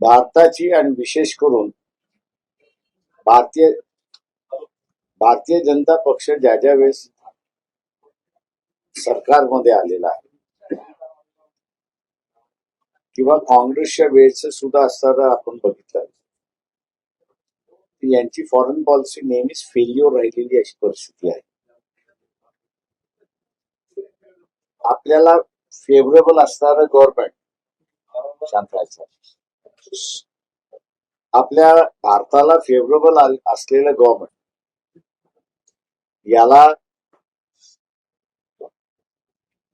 भारताची आणि विशेष करून भारतीय भारतीय जनता पक्ष ज्या ज्या वेळेस सरकारमध्ये आलेला आहे किंवा काँग्रेसच्या वेळेचं सुद्धा असताना आपण बघितलं यांची फॉरेन पॉलिसी नेहमीच फेल्युअर राहिलेली अशी परिस्थिती आहे. आपल्याला फेवरेबल असणारं गव्हर्नमेंट शांत राहायचं. आपल्या भारताला फेवरेबल असलेलं गव्हर्नमेंट याला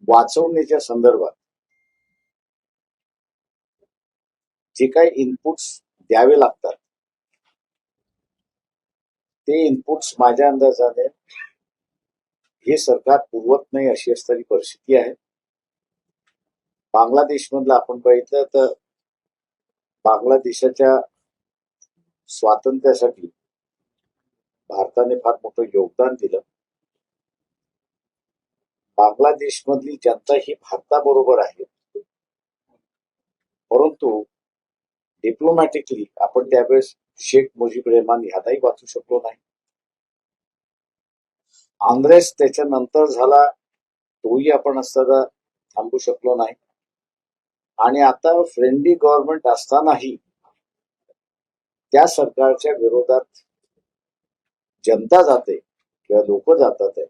वाचवण्याच्या संदर्भात जे काही इनपुट्स द्यावे लागतात ते इनपुट्स माझ्या अंदाजाने हे सरकार पुरवत नाही अशी असणारी परिस्थिती आहे. बांगलादेश मधलं आपण बघितलं तर बांगलादेशाच्या स्वातंत्र्यासाठी भारताने फार मोठं योगदान दिलं. बांगलादेश मधली जनता ही भारताबरोबर आहे. परंतु डिप्लोमॅटिकली आपण त्यावेळेस शेख मुजीब रेहमान ह्यालाही वाचू शकलो नाही. आंध्रेस त्याच्यानंतर झाला तोही आपण असताना थांबू शकलो नाही. आणि आता फ्रेंडली गव्हर्नमेंट असतानाही त्या सरकारच्या विरोधात जनता जाते किंवा लोक जातात आहे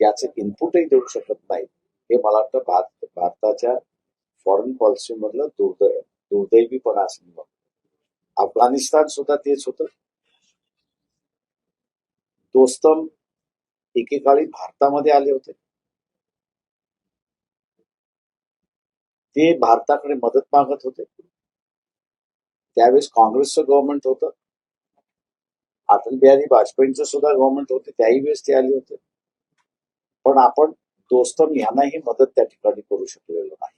याचं इनपुटही देऊ शकत नाही. हे मला वाटतं भारत भारताच्या फॉरेन पॉलिसी मधलं दुर्दैव दुर्दैवीपणा असं अफगाणिस्तान सुद्धा तेच होत. दोस्तम एकेकाळी भारतामध्ये आले होते. ते भारताकडे मदत मागत होते. त्यावेळेस काँग्रेसचं गव्हर्नमेंट होतं. अटल बिहारी वाजपेयींचं सुद्धा गव्हर्नमेंट होते. त्याही वेळेस ते आले होते. पण आपण दोस्तम यांनाही मदत त्या ठिकाणी करू शकलेलो नाही.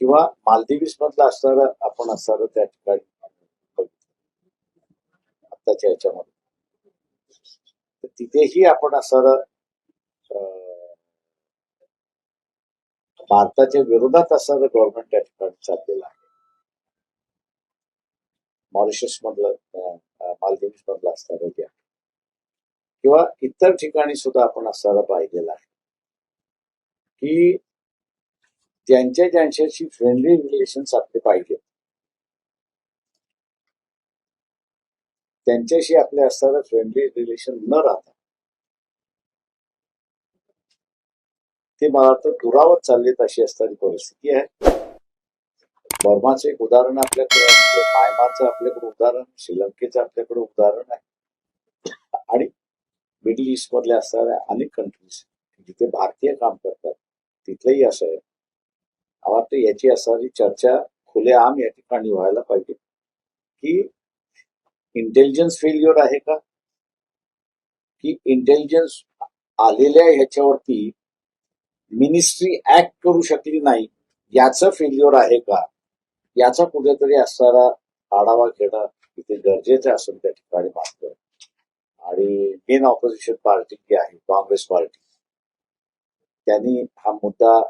किंवा मालदिव्स मधलं असणारं आपण असणार त्या ठिकाणी आत्ताच्या ह्याच्यामध्ये तर तिथेही आपण असणार भारताच्या विरोधात असणारं गव्हर्नमेंट त्या ठिकाणी चाललेलं आहे. मॉरिशस मधलं मालदीव्स मधलं असणारं जे आहे. किंवा इतर ठिकाणी सुद्धा आपण असताना पाहिलेलं आहे. की ज्यांच्या ज्यांच्याशी फ्रेंडली रिलेशन्स आपले पाहिजे त्यांच्याशी आपले असणारं फ्रेंडली रिलेशन न राहता ते मला तर दुरावत चाललेत अशी असणारी परिस्थिती आहे. बर्माचं एक उदाहरण आपल्याकडे आहे. म्हणजे म्यानमारचं आपल्याकडे उदाहरण श्रीलंकेचं आपल्याकडे उदाहरण आहे. आणि मिडल ईस्ट मधल्या असणाऱ्या अनेक कंट्रीज जिथे भारतीय काम करतात तिथलंही असं आहे. मला वाटतं याची असणारी चर्चा खुलेआम या ठिकाणी व्हायला पाहिजे. की इंटेलिजन्स फेल्युअर आहे का? की इंटेलिजन्स आलेल्या ह्याच्यावरती मिनिस्ट्री ऍक्ट करू शकली नाही याचं फेल्युअर आहे का? याचा कुठेतरी असणारा आढावा घेणं इथे गरजेचं असून त्या ठिकाणी मागतोय आणि मेन ऑपोजिशन पार्टी जी आहे काँग्रेस पार्टी त्यांनी हा मुद्दा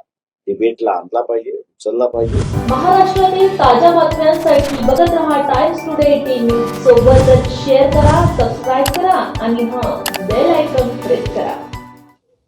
डिबेटला आणला पाहिजे उचलला पाहिजे. महाराष्ट्रातील ताज्या बातम्यांसाठी बघत रहा टाइम्स टुडे टीव्ही सोबतच शेअर करा सबस्क्राईब करा आणि हा बेल आयकॉन प्रेस करा.